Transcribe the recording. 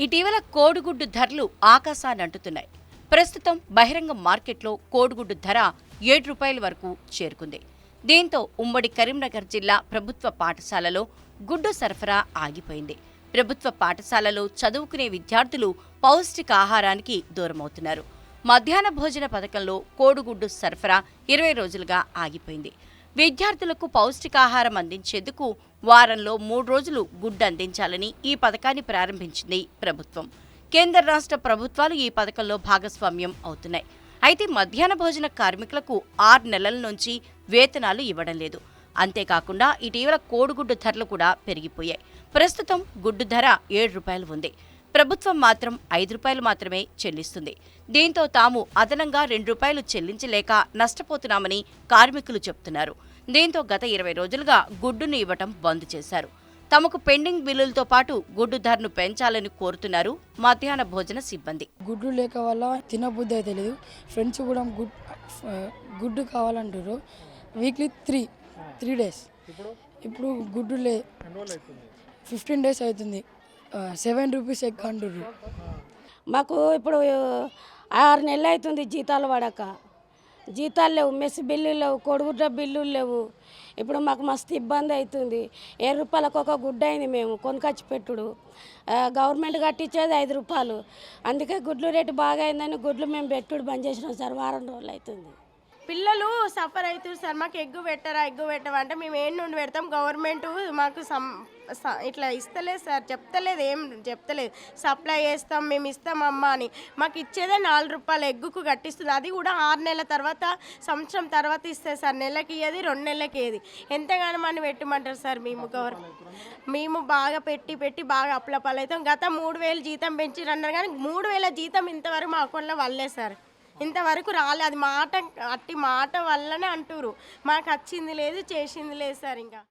ఇటీవల కోడిగుడ్డు ధరలు ఆకాశాన్ని అంటుతున్నాయి. ప్రస్తుతం బహిరంగ మార్కెట్లో కోడిగుడ్డు ధర ఏడు రూపాయల వరకు చేరుకుంది. దీంతో ఉమ్మడి కరీంనగర్ జిల్లా ప్రభుత్వ పాఠశాలలో గుడ్డు సరఫరా ఆగిపోయింది. ప్రభుత్వ పాఠశాలలో చదువుకునే విద్యార్థులు పౌష్టికాహారానికి దూరమవుతున్నారు. మధ్యాహ్న భోజన పథకంలో కోడిగుడ్డు సరఫరా ఇరవై రోజులుగా ఆగిపోయింది. విద్యార్థులకు పౌష్టికాహారం అందించేందుకు వారంలో మూడు రోజులు గుడ్డు అందించాలని ఈ పథకాన్ని ప్రారంభించింది ప్రభుత్వం. కేంద్ర రాష్ట్ర ప్రభుత్వాలు ఈ పథకంలో భాగస్వామ్యం అవుతున్నాయి. అయితే మధ్యాహ్న భోజన కార్మికులకు ఆరు నెలల నుంచి వేతనాలు ఇవ్వడం లేదు. అంతేకాకుండా ఇటీవల కోడిగుడ్డు ధరలు కూడా పెరిగిపోయాయి. ప్రస్తుతం గుడ్డు ధర ఏడు రూపాయలు ఉంది. ప్రభుత్వం మాత్రం ఐదు రూపాయలు మాత్రమే చెల్లిస్తుంది. దీంతో తాము అదనంగా రెండు రూపాయలు చెల్లించలేక నష్టపోతున్నామని కార్మికులు చెబుతున్నారు దీంతో గత ఇరవై రోజులుగా గుడ్డును ఇవ్వటం బంద్ చేశారు. తమకు పెండింగ్ బిల్లులతో పాటు గుడ్డు ధరను పెంచాలని కోరుతున్నారు మధ్యాహ్న భోజన సిబ్బంది. గుడ్డు లేక వల్ల తినబుద్ధి అయితే లేదు. ఫ్రెండ్స్ కూడా గుడ్ గుడ్డు కావాలంటారు వీక్లీ త్రీ త్రీ డేస్. ఇప్పుడు? గుడ్డు లే ఫిఫ్టీన్ డేస్ అవుతుంది. సెవెన్ రూపీస్ ఎగ్ అంటుర్రు మాకు ఇప్పుడు ఆరు నెలలు అవుతుంది జీతాలు పడక. జీతాలు లేవు మెస్ బిల్లులు లేవు కొడుగుడ్డ బిల్లులు లేవు. ఇప్పుడు మాకు మస్తు ఇబ్బంది అవుతుంది. ఏ రూపాయలకు ఒక గుడ్డ అయింది మేము కొనుకొచ్చి పెట్టుడు. గవర్నమెంట్ కట్టించేది ఐదు రూపాయలు. అందుకే గుడ్లు రేటు బాగా అయిందని గుడ్లు మేము పెట్టుడు బంద్ చేసినాం సార్ వారం రోజులు అవుతుంది. పిల్లలు సఫర్ అవుతారు సార్ మాకు ఎగ్గు పెట్టరా ఎగ్గు పెట్టరా అంటే మేము ఏం నుండి పెడతాం? గవర్నమెంట్ మాకు సం ఇట్లా ఇస్తలేదు సార్ చెప్తలేదు ఏం చెప్తలేదు. సప్లై చేస్తాం మేము ఇస్తాం అమ్మ అని. మాకు ఇచ్చేదే నాలుగు రూపాయలు ఎగ్గుకు కట్టిస్తుంది అది కూడా ఆరు నెలల తర్వాత సంవత్సరం తర్వాత ఇస్తే సార్ నెలకి ఇయ్యేది రెండు నెలలకి ఏది. ఎంతగానో మనం పెట్టమంటారు సార్ మేము గవర్నమెంట్ మేము బాగా పెట్టి పెట్టి బాగా అప్లపాలు అవుతాం గత మూడు వేలు జీతం పెంచిరన్నారు కానీ మూడు వేల జీతం ఇంతవరకు మా అకౌంట్లో వల్లే సార్. ఇంతవరకు రాలే. అది మాట అట్టి మాట వల్లనే అంటురు మాకు వచ్చింది లేదు చేసింది లేదు సార్ ఇంకా.